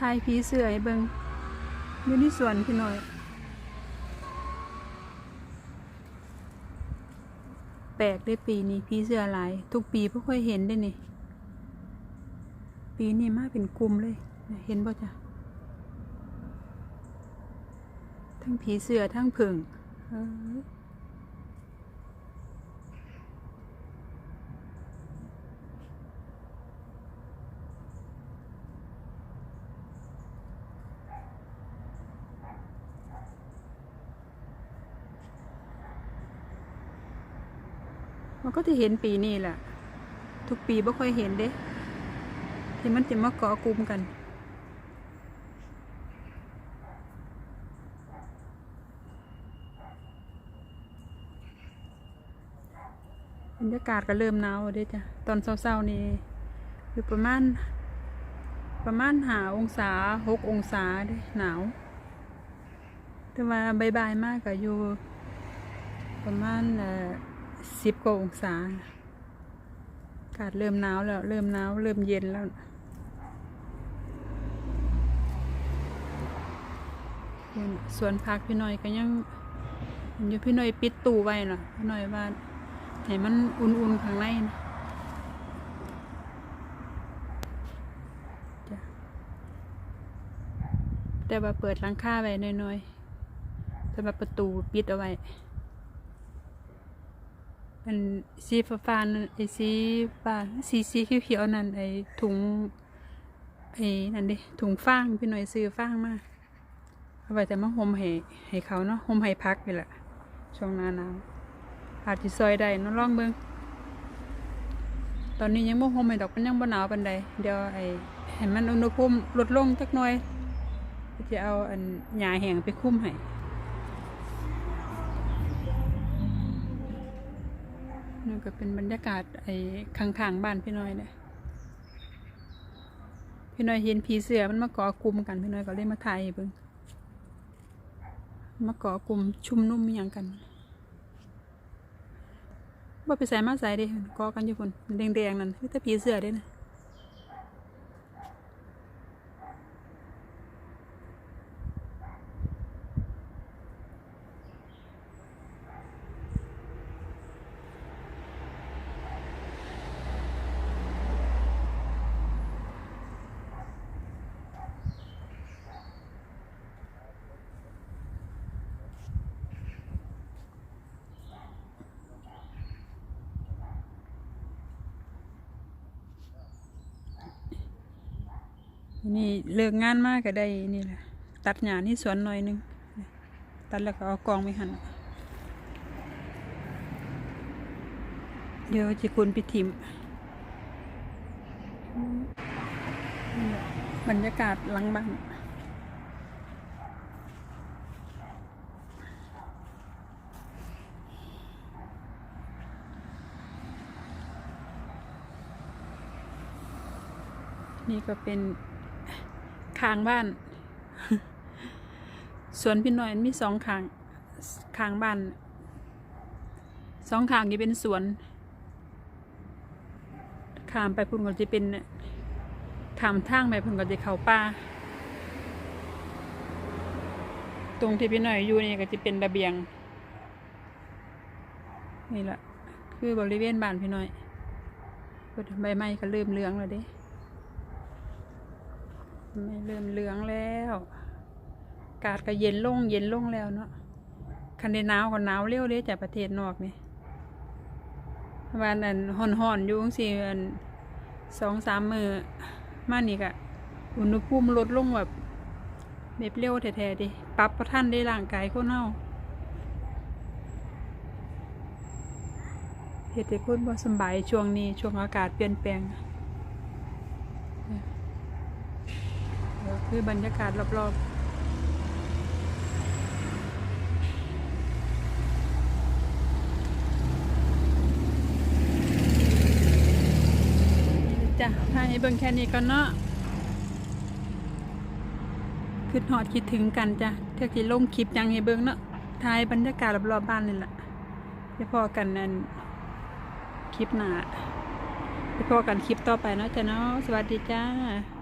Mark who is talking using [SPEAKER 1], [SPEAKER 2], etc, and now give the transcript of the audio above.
[SPEAKER 1] ถ่ายผีเสื้อให้เบิ่งอยู่ในสวนพี่น้อย แปลกได้ปีนี้ผีเสื้อหลาย ทุกปีบ่ค่อยเห็นได้นี่ ปีนี้มาเป็นกลุ่มเลย เห็นบ่จ้ะ ทั้งผีเสื้อทั้งผึ่ง มันก็จะเห็นปีนี้แหละทุกปีบ่ค่อยเห็นเด้ ที่มันจะมาเกาะกลุ่มกัน บรรยากาศก็เริ่มหนาวเด้จ้ะ ตอนเช้าๆนี่อยู่ประมาณ ประมาณหาองศาหกองศาเด้หนาว แต่ว่าบายๆมากก็อยู่ประมาณเอ่อ สิบกว่าองศาอากาศเริ่มหนาวแล้ว เริ่มหนาว เริ่มเย็นแล้วสวนพักพี่น่อยก็ยังอยู่พี่น่อยปิดตู้ไว้เน่ะพี่น่อยว่าให้มันอุ่นๆข้างในนะจ้ะแต่ว่าเปิดหลังคาไว้น้อยๆแต่ว่าประตูปิดเอาไว้ อันสีฟ้าๆนั่นไอ้สีฟ้าสีสีเขียวๆนั่นไอ้ถุงไอ้นั่นดิถุงฟางพี่หน่อยซื้อฟางมาเอาไว้แต่มาห่มให้ให้เขาเนาะห่มให้พักนี่แหละช่วงหน้าหนาวอาจจะซอยได้นาะลองเบิงตอนนี้ยังบ่ห่มให้ดอกมันยังบ่หนาวปานใดเดี๋ยวไอ้ให้มันอุณหภูมิลดลงจักหน่อยจะเอาอันหญ้าแห้งไปคลุมให้ นี่ก็เป็นบรรยากาศไอ้ข้างๆบ้านพี่น้อยเนี่ยพี่น้อยเห็นผีเสือมันมาเกาะกลุ่มกันพี่น้อยก็เลยมาถ่ายเบิ่งมาเกาะกลุ่มชุมนุ่มอย่างกันบ่ไปใส่มาใส่เดิเกาะกันอยู่คนแดงๆนั่นแต่ผีเสือเด้นะ นี่เลิกงานมากก็ได้นี่แหละตัดหญ้านี่สวนหน่อยหนึงตัดแล้วก็เอากองไปหั่นเดี๋ยวจะคุณไปทิมบรรยากาศหลังบ้านนี่ก็เป็น คางบ้าน สวนพี่น้อยมีสองคางคางบ้านสองคางนี่เป็นสวนขามไปพุ่นก็จะเป็นขามทางไปพุ่นก็จะเขาป่าตรงที่พี่หน้อยอยู่นี่ก็จะเป็นระเบียง นี่แหละคือบริเวณบ้านพี่หน้อยใบไม้ก็เริ่มเลืองแล้วเด้ ไม่เริ่มเหลืองแล้วอากาศก็เย็นลง เย็นลงแล้วเนาะคันได้หนาวก็หนาวเร็วเด้จากประเทศนอกนี่วันนั้นห่อนๆอยู่จังซี่อันสองสามมือมานี่ก็อุณหภูมิลดลงแบบแบบเร็วแท้ๆดิปรับประทันได้ร่างกายคนเฮาเฮ็ดให้คนบ่สบายช่วงนี้ช่วงอากาศเปลี่ยนแปลง คือบรรยากาศรอบๆจ้ะให้เบิ่งแค่นี้ก่อนเนาะคือหอดคิดถึงกันจ้ะเท่าที่ลงคลิปยังให้เบิ่งเนาะถ่ายบรรยากาศรอบๆบ้านนี่แหละไปพอกันนั่นคลิปหน้าไปพอกันคลิปต่อไปเนาะจ้ะเนาะสวัสดีจ้า